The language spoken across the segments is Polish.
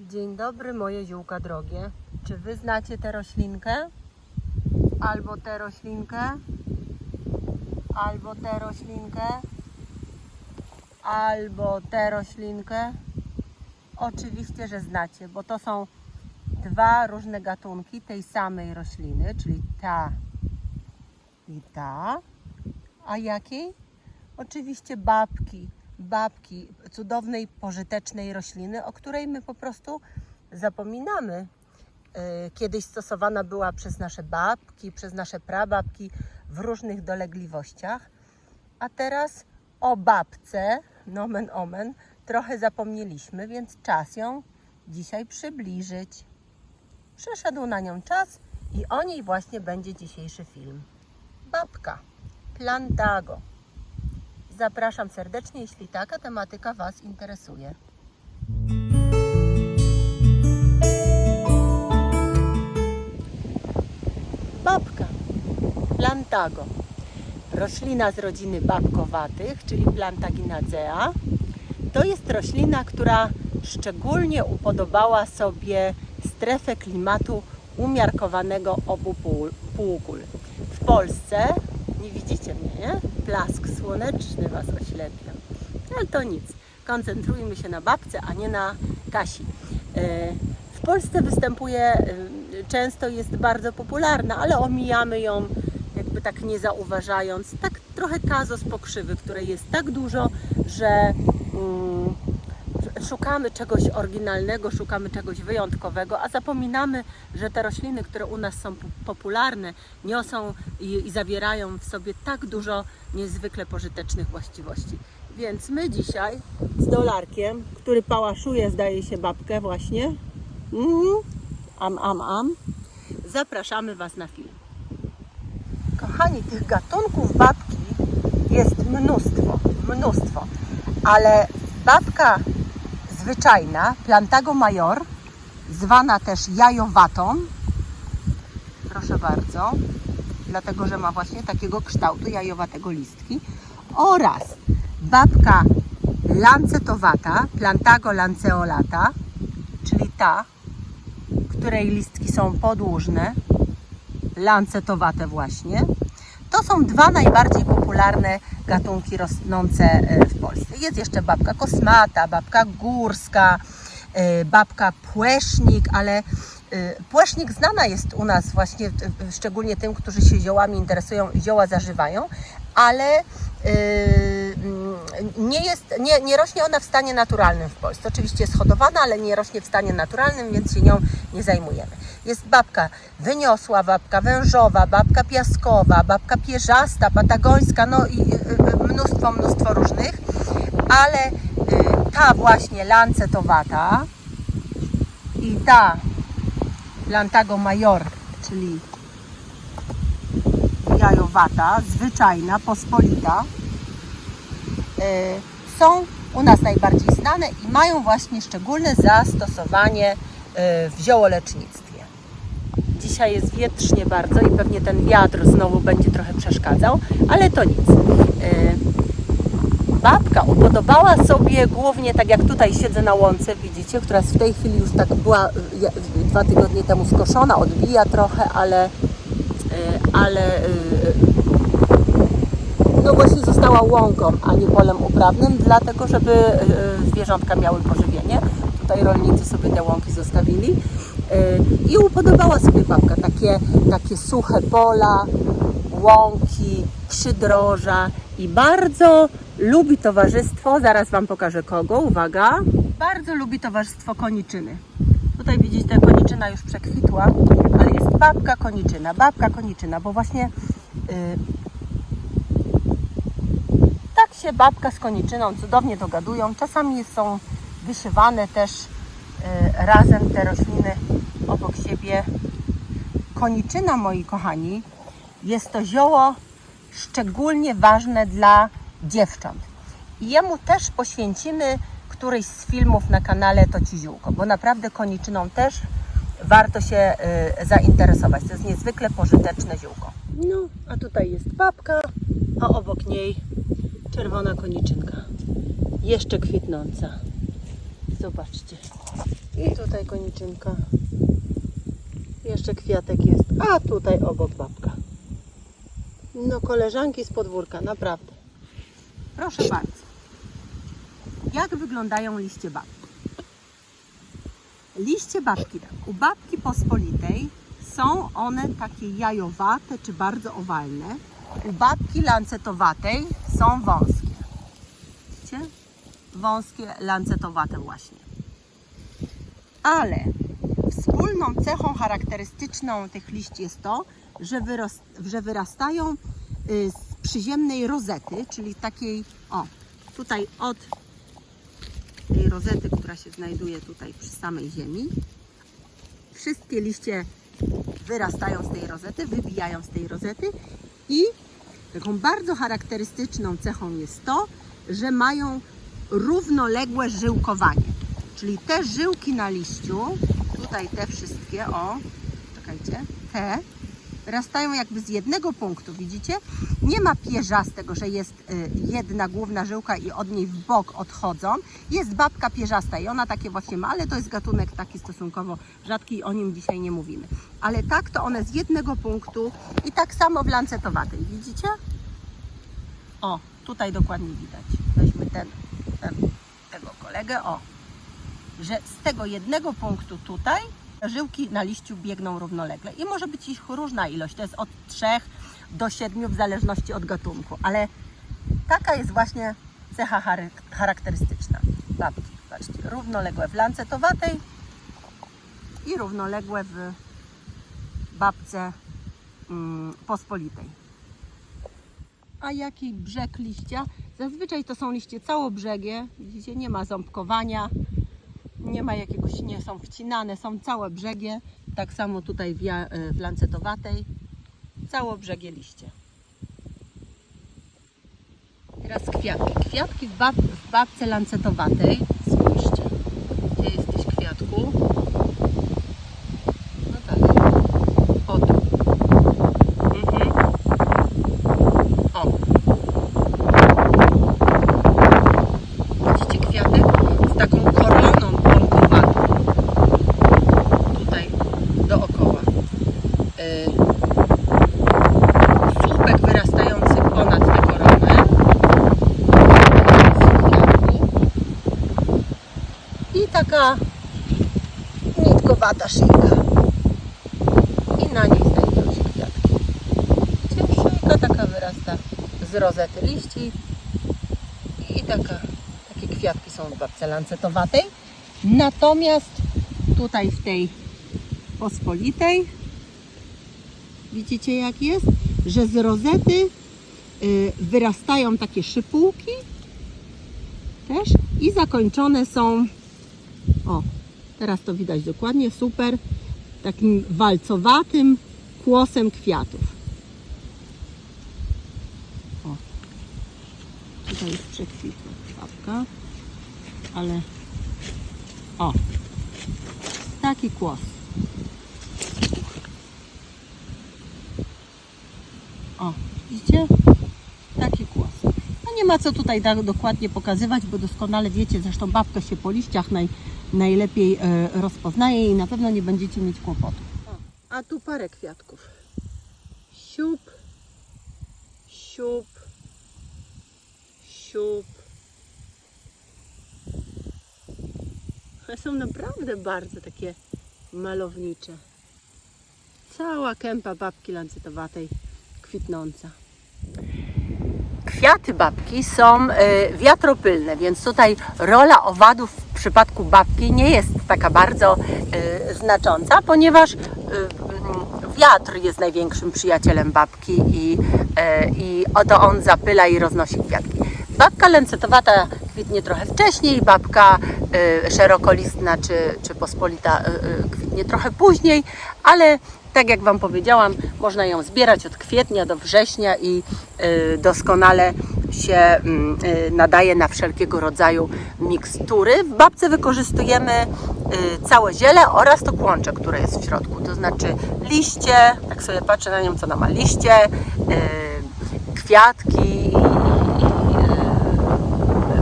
Dzień dobry, moje ziółka drogie. Czy wy znacie tę roślinkę? Albo tę roślinkę? Albo tę roślinkę? Albo tę roślinkę? Oczywiście, że znacie, bo to są dwa różne gatunki tej samej rośliny, czyli ta i ta. A jakiej? Oczywiście babki. Babki cudownej, pożytecznej rośliny, o której my po prostu zapominamy. Yy, Kiedyś stosowana była przez nasze babki, przez nasze prababki w różnych dolegliwościach, a teraz o babce, nomen omen, trochę zapomnieliśmy, więc czas ją dzisiaj przybliżyć. Przeszedł na nią czas i o niej właśnie będzie dzisiejszy film. Babka, Plantago. Zapraszam serdecznie, jeśli taka tematyka Was interesuje. Babka, Plantago. Roślina z rodziny babkowatych, czyli Plantaginacea. To jest roślina, która szczególnie upodobała sobie strefę klimatu umiarkowanego obu pół, półkul. W Polsce, nie widzicie mnie, nie? Blask słoneczny Was oślepia. Ale to nic. Koncentrujmy się na babce, a nie na Kasi. E, W Polsce występuje, e, często jest bardzo popularna, ale omijamy ją jakby tak nie zauważając. Tak trochę kazos pokrzywy, której jest tak dużo, że mm, szukamy czegoś oryginalnego, szukamy czegoś wyjątkowego, a zapominamy, że te rośliny, które u nas są po- popularne, niosą i, i zawierają w sobie tak dużo niezwykle pożytecznych właściwości. Więc my dzisiaj z dolarkiem, który pałaszuje, zdaje się, babkę właśnie, mm, am, am, am, zapraszamy Was na film. Kochani, tych gatunków babki jest mnóstwo, mnóstwo, ale babka zwyczajna, Plantago major, zwana też jajowatą, proszę bardzo, dlatego że ma właśnie takiego kształtu jajowatego listki, oraz babka lancetowata, Plantago lanceolata, czyli ta, której listki są podłużne, lancetowate właśnie. To są dwa najbardziej popularne gatunki rosnące e, w Polsce. Jest jeszcze babka kosmata, babka górska, e, babka płesznik, ale e, płesznik znana jest u nas właśnie, szczególnie tym, którzy się ziołami interesują i zioła zażywają, ale nie, jest, nie, nie rośnie ona w stanie naturalnym w Polsce. Oczywiście jest hodowana, ale nie rośnie w stanie naturalnym, więc się nią nie zajmujemy. Jest babka wyniosła, babka wężowa, babka piaskowa, babka pierzasta, patagońska, no i y, y, mnóstwo, mnóstwo różnych, ale y, ta właśnie lancetowata i ta Plantago major, czyli jajowata, zwyczajna, pospolita, są u nas najbardziej znane i mają właśnie szczególne zastosowanie y, w ziołolecznictwie. Dzisiaj jest wietrznie bardzo i pewnie ten wiatr znowu będzie trochę przeszkadzał, ale to nic. Y, Babka upodobała sobie głównie, tak jak tutaj siedzę na łące, widzicie, która w tej chwili już tak była y, dwa tygodnie temu skoszona, odbija trochę, ale, y, ale no właśnie została łąką, a nie polem uprawnym, dlatego żeby y, zwierzątka miały pożywienie. Tutaj rolnicy sobie te łąki zostawili. Y, i upodobała sobie babka. Takie, takie suche pola, łąki, przydroża i bardzo lubi towarzystwo, zaraz Wam pokażę kogo, uwaga, bardzo lubi towarzystwo koniczyny. Tutaj widzicie, ta koniczyna już przekwitła, ale jest babka koniczyna, babka koniczyna, bo właśnie tak się babka z koniczyną cudownie dogadują. Czasami są wyszywane też y, razem te rośliny obok siebie. Koniczyna, moi kochani, jest to zioło szczególnie ważne dla dziewcząt. I jemu też poświęcimy któryś z filmów na kanale To Ci Ziółko, bo naprawdę koniczyną też warto się y, zainteresować. To jest niezwykle pożyteczne ziółko. No, a tutaj jest babka, a obok niej czerwona koniczynka. Jeszcze kwitnąca. Zobaczcie. I tutaj koniczynka. Jeszcze kwiatek jest. A tutaj obok babka. No koleżanki z podwórka, naprawdę. Proszę bardzo. Jak wyglądają liście babki? Liście babki, tak, u babki pospolitej są one takie jajowate czy bardzo owalne. Babki lancetowatej są wąskie. Widzicie? Wąskie, lancetowate właśnie. Ale wspólną cechą charakterystyczną tych liści jest to, że, wyros- że wyrastają y, z przyziemnej rozety, czyli takiej, o, tutaj od tej rozety, która się znajduje tutaj przy samej ziemi. Wszystkie liście wyrastają z tej rozety, wybijają z tej rozety i taką bardzo charakterystyczną cechą jest to, że mają równoległe żyłkowanie. Czyli te żyłki na liściu, tutaj te wszystkie, o, czekajcie, te rastają jakby z jednego punktu, widzicie? Nie ma pierzastego, że jest y, jedna główna żyłka i od niej w bok odchodzą. Jest babka pierzasta i ona takie właśnie ma, ale to jest gatunek taki stosunkowo rzadki i o nim dzisiaj nie mówimy. Ale tak to one z jednego punktu i tak samo w lancetowatej, widzicie? O, tutaj dokładnie widać. Weźmy ten, ten, tego kolegę, o. Że z tego jednego punktu tutaj żyłki na liściu biegną równolegle. I może być ich różna ilość, to jest od 3 do 7 w zależności od gatunku, ale taka jest właśnie cecha charakterystyczna babki. Patrzcie, równoległe w lancetowatej i równoległe w babce mm, pospolitej. A jaki brzeg liścia? Zazwyczaj to są liście całobrzege, widzicie, nie ma ząbkowania, nie ma jakiegoś, nie są wcinane, są całe brzegie. Tak samo tutaj w, w lancetowatej. Całobrzegie liście. Teraz kwiatki. Kwiatki w, bab, w babce lancetowatej. Spójrzcie. Gdzie jesteś kwiatku? No tak. O tu. Mhm. O. Widzicie kwiatek? Z taką koroną pąkowatą. Tutaj dookoła. Y, słupek wyrastający ponad tę koronę. Z kwiatku. I taka nitkowata szyjka. I na niej znajdują się kwiatki. Widzicie? Szyjka taka wyrasta z rozety liści i taka, takie kwiatki są w babce lancetowatej. Natomiast tutaj w tej pospolitej widzicie jak jest, że z rozety y, wyrastają takie szypułki też i zakończone są o, teraz to widać dokładnie, super takim walcowatym kłosem kwiatów. O, tutaj jest przekwitła babka, ale o, taki kłos. O, widzicie? Taki kłos. No nie ma co tutaj tak dokładnie pokazywać, bo doskonale wiecie, zresztą babka się po liściach naj, najlepiej e, rozpoznaje i na pewno nie będziecie mieć kłopotu. A tu parę kwiatków. Siup, siup, siup. Są naprawdę bardzo takie malownicze. Cała kępa babki lancetowatej kwitnąca. Kwiaty babki są y, wiatropylne, więc tutaj rola owadów w przypadku babki nie jest taka bardzo y, znacząca, ponieważ y, mm, wiatr jest największym przyjacielem babki i, y, i oto on zapyla i roznosi kwiatki. Babka lancetowata kwitnie trochę wcześniej, babka szerokolistna czy, czy pospolita kwitnie trochę później, ale tak jak Wam powiedziałam, można ją zbierać od kwietnia do września i doskonale się mm, y, nadaje na wszelkiego rodzaju mikstury. W babce wykorzystujemy y, całe ziele oraz to kłącze, które jest w środku, to znaczy liście, tak sobie patrzę na nią, co ona ma, liście, y, kwiatki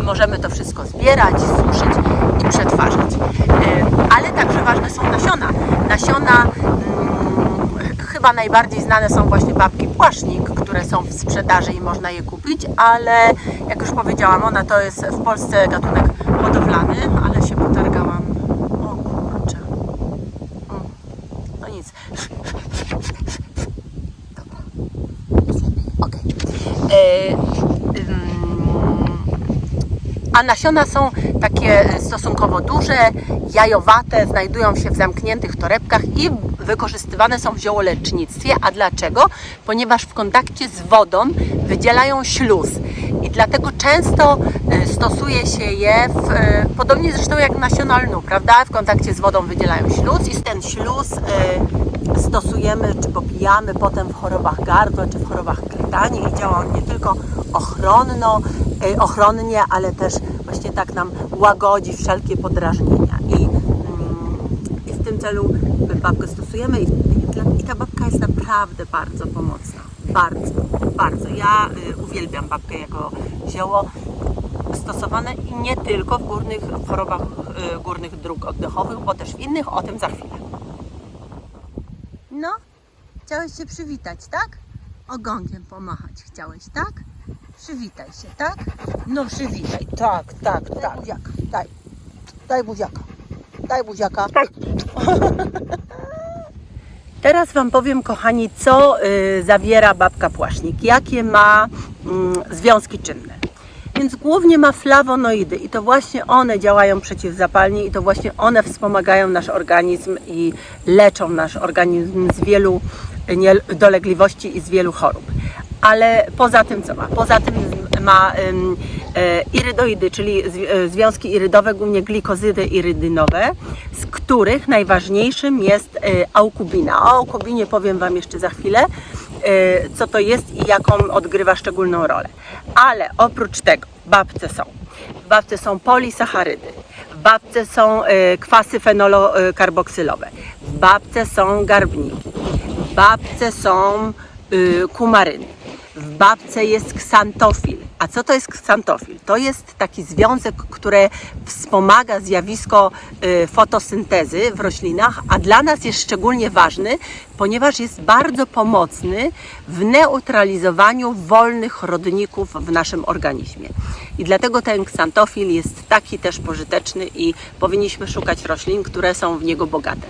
możemy to wszystko zbierać, suszyć i przetwarzać. Ale także ważne są nasiona. Nasiona chyba najbardziej znane są właśnie babki płasznik, które są w sprzedaży i można je kupić, ale jak już powiedziałam, ona to jest w Polsce gatunek hodowlany, ale się potargałam. O kurczę. Mm. No nic. Dobra. Okej. E, a nasiona są takie stosunkowo duże, jajowate, znajdują się w zamkniętych torebkach i wykorzystywane są w ziołolecznictwie. A dlaczego? Ponieważ w kontakcie z wodą wydzielają śluz i dlatego często y, stosuje się je, w, y, podobnie zresztą jak nasiona lnu, prawda? W kontakcie z wodą wydzielają śluz i ten śluz y, stosujemy czy popijamy potem w chorobach gardła czy w chorobach krtani i działa on nie tylko ochronno, ochronnie, ale też właśnie tak nam łagodzi wszelkie podrażnienia. I, mm, w tym celu babkę stosujemy i, i, ta babka jest naprawdę bardzo pomocna. Bardzo, bardzo. Ja y, uwielbiam babkę jako zioło stosowane i nie tylko w górnych w chorobach y, górnych dróg oddechowych, bo też w innych, o tym za chwilę. No, chciałeś się przywitać, tak? Ogonkiem pomachać chciałeś, tak? Przywitaj się, tak? No przywitaj, tak, tak, tak. Buziaka, daj, daj buziaka, daj buziaka. Teraz Wam powiem, kochani, co y, zawiera babka płasznik, jakie ma mm, związki czynne. Więc głównie ma flawonoidy i to właśnie one działają przeciwzapalnie i to właśnie one wspomagają nasz organizm i leczą nasz organizm z wielu nie- dolegliwości i z wielu chorób. Ale poza tym co ma? Poza tym ma e, irydoidy, czyli e, związki irydowe, głównie glikozydy irydynowe, z których najważniejszym jest e, aukubina. O aukubinie powiem Wam jeszcze za chwilę, co to jest i jaką odgrywa szczególną rolę. Ale oprócz tego babce są. Babce są polisacharydy, babce są kwasy fenolokarboksylowe, babce są garbniki, babce są y, kumaryny. Babce jest ksantofil. A co to jest ksantofil? To jest taki związek, który wspomaga zjawisko y, fotosyntezy w roślinach, a dla nas jest szczególnie ważny, ponieważ jest bardzo pomocny w neutralizowaniu wolnych rodników w naszym organizmie. I dlatego ten ksantofil jest taki też pożyteczny i powinniśmy szukać roślin, które są w niego bogate.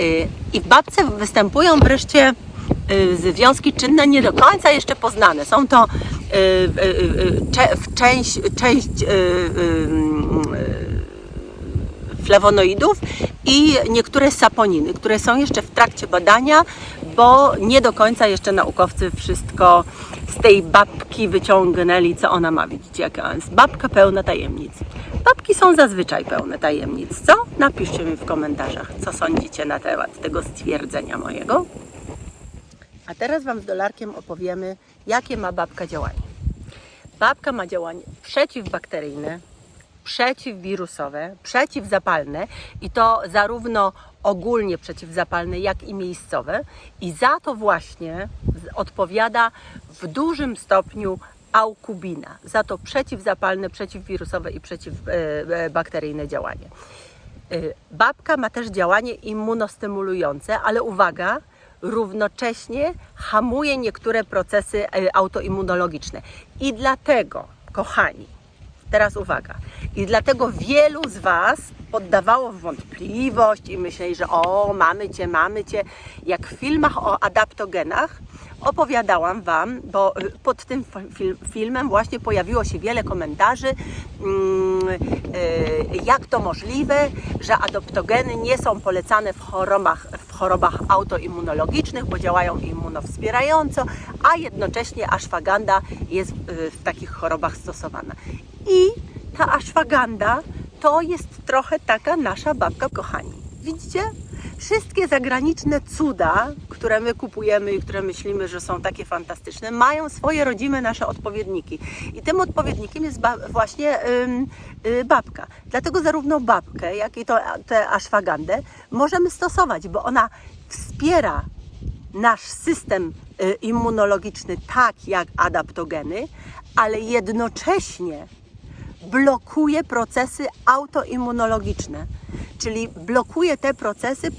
Y, I w babce występują wreszcie związki czynne nie do końca jeszcze poznane. Są to y, y, y, część, część y, y, y, flawonoidów i niektóre saponiny, które są jeszcze w trakcie badania, bo nie do końca jeszcze naukowcy wszystko z tej babki wyciągnęli, co ona ma. Widzicie, jaka jest babka pełna tajemnic. Babki są zazwyczaj pełne tajemnic, co? Napiszcie mi w komentarzach, co sądzicie na temat tego stwierdzenia mojego. A teraz Wam z dolarkiem opowiemy, jakie ma babka działanie. Babka ma działanie przeciwbakteryjne, przeciwwirusowe, przeciwzapalne i to zarówno ogólnie przeciwzapalne, jak i miejscowe. I za to właśnie odpowiada w dużym stopniu aukubina. Za to przeciwzapalne, przeciwwirusowe i przeciwbakteryjne działanie. Y, Babka ma też działanie immunostymulujące, ale uwaga, równocześnie hamuje niektóre procesy y, autoimmunologiczne. I dlatego, kochani, teraz uwaga, i dlatego wielu z Was poddawało w wątpliwość i myśleli, że o, mamy Cię, mamy Cię, jak w filmach o adaptogenach, opowiadałam Wam, bo y, pod tym fil- filmem właśnie pojawiło się wiele komentarzy, mm, y, jak to możliwe, że adaptogeny nie są polecane w chorobach, w chorobach autoimmunologicznych, bo działają immunowspierająco, a jednocześnie ashwaganda jest w takich chorobach stosowana. I ta ashwaganda to jest trochę taka nasza babka, kochani. Widzicie? Wszystkie zagraniczne cuda, które my kupujemy i które myślimy, że są takie fantastyczne, mają swoje rodzime nasze odpowiedniki. I tym odpowiednikiem jest właśnie ym, y, babka. Dlatego zarówno babkę, jak i tę ashwagandę możemy stosować, bo ona wspiera nasz system y, immunologiczny tak jak adaptogeny, ale jednocześnie blokuje procesy autoimmunologiczne, czyli blokuje te procesy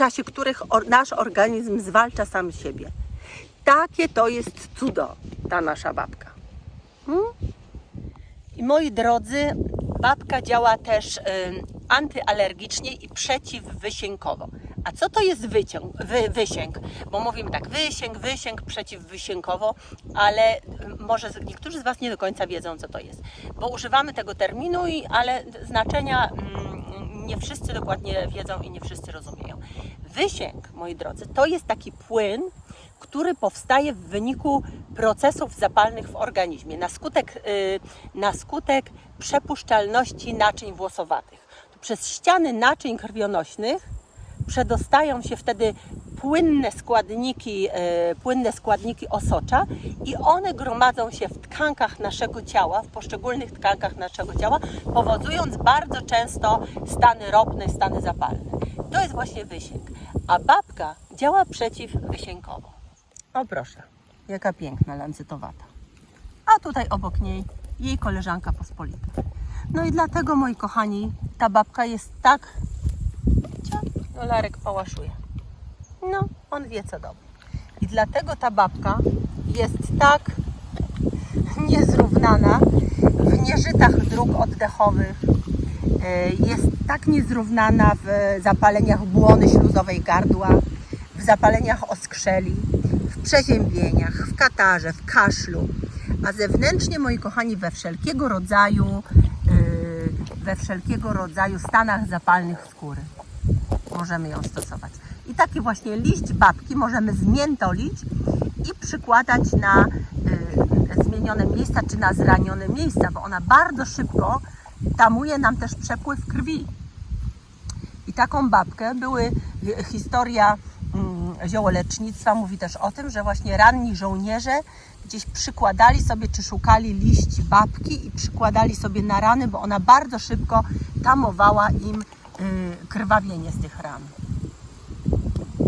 czasie których nasz organizm zwalcza sam siebie. Takie to jest cudo, ta nasza babka. Hmm? I moi drodzy, babka działa też ym, antyalergicznie i przeciwwysiękowo. A co to jest wyciąg, wy, wysięg? Bo mówimy tak, wysięg, wysięg, przeciwwysiękowo, ale może niektórzy z Was nie do końca wiedzą, co to jest. Bo używamy tego terminu, i, ale znaczenia mm, nie wszyscy dokładnie wiedzą i nie wszyscy rozumieją. Wysięg, moi drodzy, to jest taki płyn, który powstaje w wyniku procesów zapalnych w organizmie na skutek, y, na skutek przepuszczalności naczyń włosowatych. Przez ściany naczyń krwionośnych przedostają się wtedy płynne składniki, y, płynne składniki osocza i one gromadzą się w tkankach naszego ciała, w poszczególnych tkankach naszego ciała, powodując bardzo często stany ropne, stany zapalne. To jest właśnie wysięg. A babka działa przeciwwysiękowo. O proszę, jaka piękna lancytowata. A tutaj obok niej jej koleżanka pospolita. No i dlatego, moi kochani, ta babka jest tak... No Larek pałaszuje. No, on wie co dobre. I dlatego ta babka jest tak niezrównana w nieżytach dróg oddechowych, e, jest tak niezrównana w zapaleniach błony śluzowej gardła, w zapaleniach oskrzeli, przeziębieniach, w katarze, w kaszlu, a zewnętrznie, moi kochani, we wszelkiego rodzaju, yy, we wszelkiego rodzaju stanach zapalnych skóry możemy ją stosować. I taki właśnie liść babki możemy zmiętolić i przykładać na y, zmienione miejsca czy na zranione miejsca, bo ona bardzo szybko tamuje nam też przepływ krwi. I taką babkę były y, historia ziołolecznictwa mówi też o tym, że właśnie ranni żołnierze gdzieś przykładali sobie czy szukali liść babki i przykładali sobie na rany, bo ona bardzo szybko tamowała im y, krwawienie z tych ran.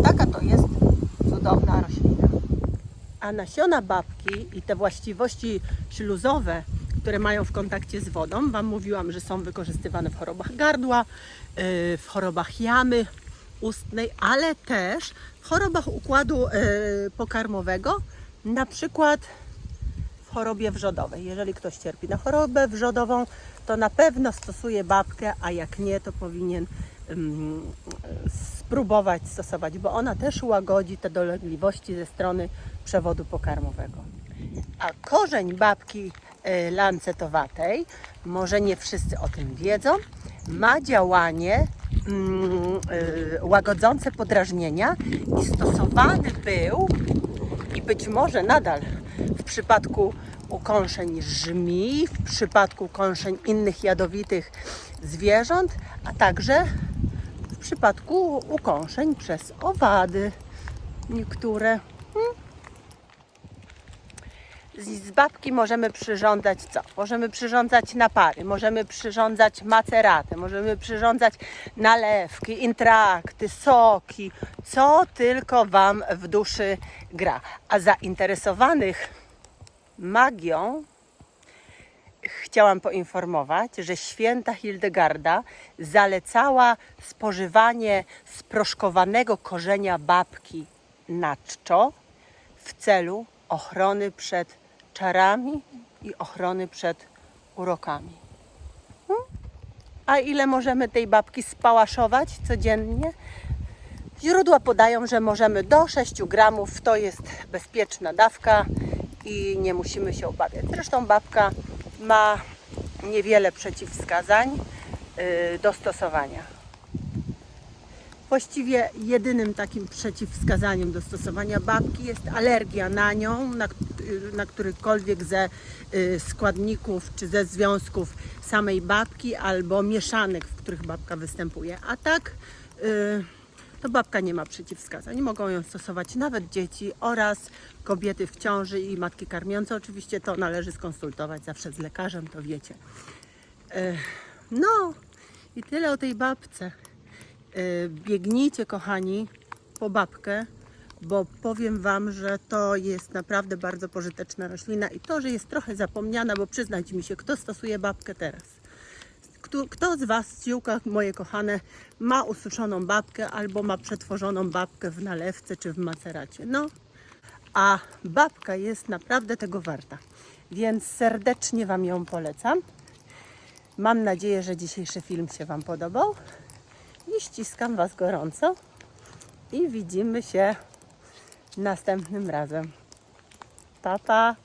Taka to jest cudowna roślina. A nasiona babki i te właściwości śluzowe, które mają w kontakcie z wodą, Wam mówiłam, że są wykorzystywane w chorobach gardła, yy, w chorobach jamy ustnej, ale też w chorobach układu yy, pokarmowego, na przykład w chorobie wrzodowej. Jeżeli ktoś cierpi na chorobę wrzodową, to na pewno stosuje babkę, a jak nie, to powinien ym, spróbować stosować, bo ona też łagodzi te dolegliwości ze strony przewodu pokarmowego. A korzeń babki y, lancetowatej, może nie wszyscy o tym wiedzą, ma działanie mm, łagodzące podrażnienia i stosowany był i być może nadal w przypadku ukąszeń żmi, w przypadku ukąszeń innych jadowitych zwierząt, a także w przypadku ukąszeń przez owady niektóre. Hmm. Z babki możemy przyrządzać co? Możemy przyrządzać napary, możemy przyrządzać maceraty, możemy przyrządzać nalewki, intrakty, soki, co tylko Wam w duszy gra. A zainteresowanych magią chciałam poinformować, że święta Hildegarda zalecała spożywanie sproszkowanego korzenia babki na czczo w celu ochrony przed czarami i ochrony przed urokami. Hmm? A ile możemy tej babki spałaszować codziennie? Źródła podają, że możemy do 6 gramów, to jest bezpieczna dawka i nie musimy się obawiać. Zresztą babka ma niewiele przeciwwskazań yy, do stosowania. Właściwie jedynym takim przeciwwskazaniem do stosowania babki jest alergia na nią, na, na którykolwiek ze y, składników czy ze związków samej babki albo mieszanek, w których babka występuje. A tak y, to babka nie ma przeciwwskazań. Mogą ją stosować nawet dzieci oraz kobiety w ciąży i matki karmiące. Oczywiście to należy skonsultować zawsze z lekarzem, to wiecie. No i tyle o tej babce. E, Biegnijcie, kochani, po babkę, bo powiem Wam, że to jest naprawdę bardzo pożyteczna roślina i to, że jest trochę zapomniana, bo przyznajcie mi się, kto stosuje babkę teraz? Kto, kto z Was, ziółka moje kochane, ma ususzoną babkę albo ma przetworzoną babkę w nalewce czy w maceracie? No, a babka jest naprawdę tego warta. Więc serdecznie Wam ją polecam. Mam nadzieję, że dzisiejszy film się Wam podobał. I ściskam Was gorąco. I widzimy się następnym razem. Pa, pa!